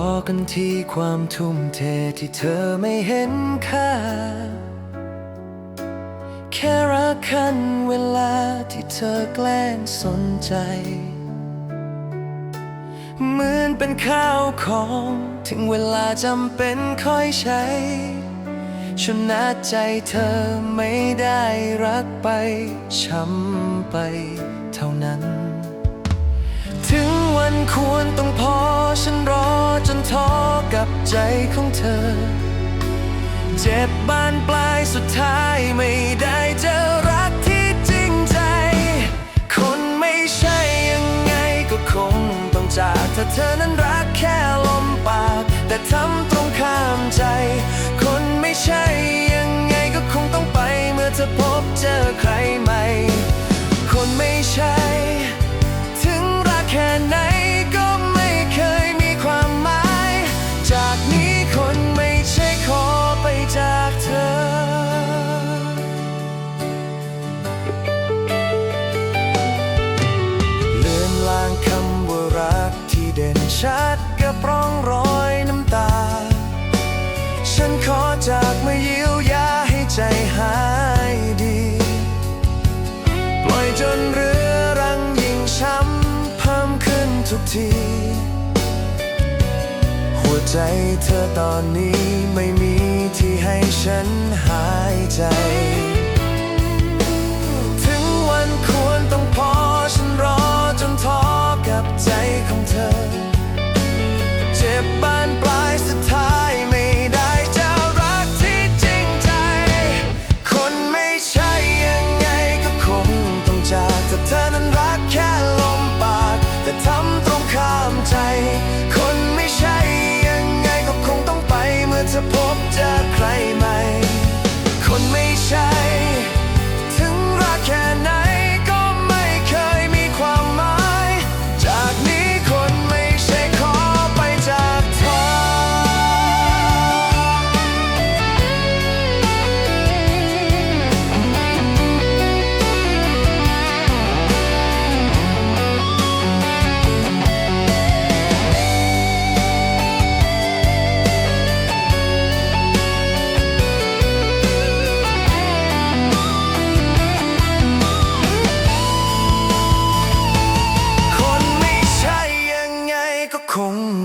อกันที่ความทุ่มเทที่เธอไม่เห็นค่า แค่รักคันเวลาที่เธอแกล้งสนใจ เหมือนเป็นข้าวของ ถึงเวลาจำเป็นค่อยใช้ ชนะใจเธอไม่ได้รักไป ช้ำไปเท่านั้น ถึงวันควรต้องพอฉันรอ จนท้อกับใจของเธอ เจ็บบานปลายสุดท้ายไม่ได้เจอรักที่จริงใจ คนไม่ใช่ยังไงก็คงต้องจากถ้าเธอนั้นรักแค่ลมปาก แต่ทำตรงข้ามใจ คนไม่ใช่ยังไงก็คงต้องไปเมื่อเธอพบเจอใคร ชัดกับร่องรอยน้ำตา ฉันขอจากมาเยียวยาให้ใจหายดี ปล่อยจนเรือรังยิ่งช้ำเพิ่มขึ้นทุกที หัวใจเธอตอนนี้ไม่มีที่ให้ฉันหายใจ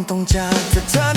ต้องจากเธอ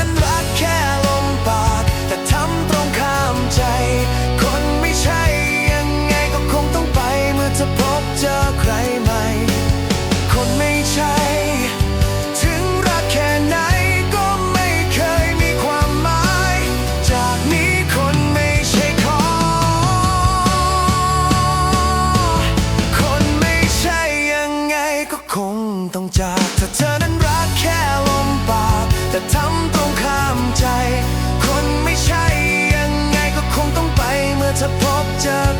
jug